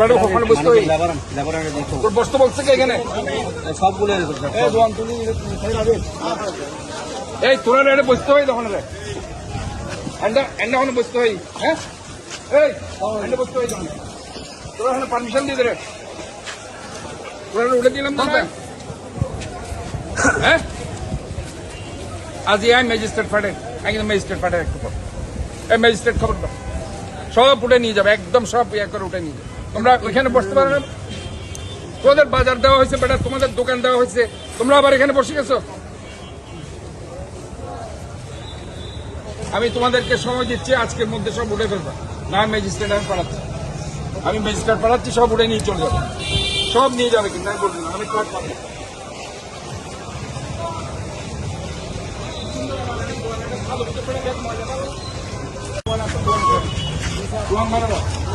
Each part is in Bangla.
তোরা ওখানে বসতে হই লেবার লেবার আনে দেখো। তোর বসতে বলছে কি এখানে? সবগুলো এই জোয়ান তুলি এই তোরা রে বসতে হই তখন রে। এন্ডা এন্ডা ওখানে বসতে হই হ্যাঁ? এই এন্ডা বসতে হই তখন। তোরা ওখানে পারমিশন দিয়ে রে। তোরা উঠে দিলাম না হ্যাঁ? আজ আই ম্যাজিস্ট্রেট ফাটে আমি কিন্তু ম্যাজিস্ট্রেট ফাটে একটু এই ম্যাজিস্ট্রেট খবর সব উঠে নিয়ে যাবে একদম সব ইয়ে করে উঠে নিয়ে যাবে। তোমরা ওইখানে বসতে পারো না। তোমাদের বাজার দেওয়া হয়েছে, বেটা, তোমাদের দোকান দেওয়া হয়েছে। তোমরা আবার এখানে বসে গেছো? আমি তোমাদেরকে সময় দিচ্ছি, আজকের মধ্যে সব উঠে ফেলবা। না ম্যাজিস্ট্রেট আমি পাঠাচ্ছি আমি ম্যাজিস্ট্রেট পাঠাচ্ছি সব উঠে নিয়ে চলে যাবে। সব নিয়ে যাবে কিন্তু, আমি বলছি আমি ট্রাক পাবো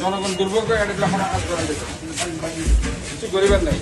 জনগণ দুর্ভোগ কিছু গরিবের নাই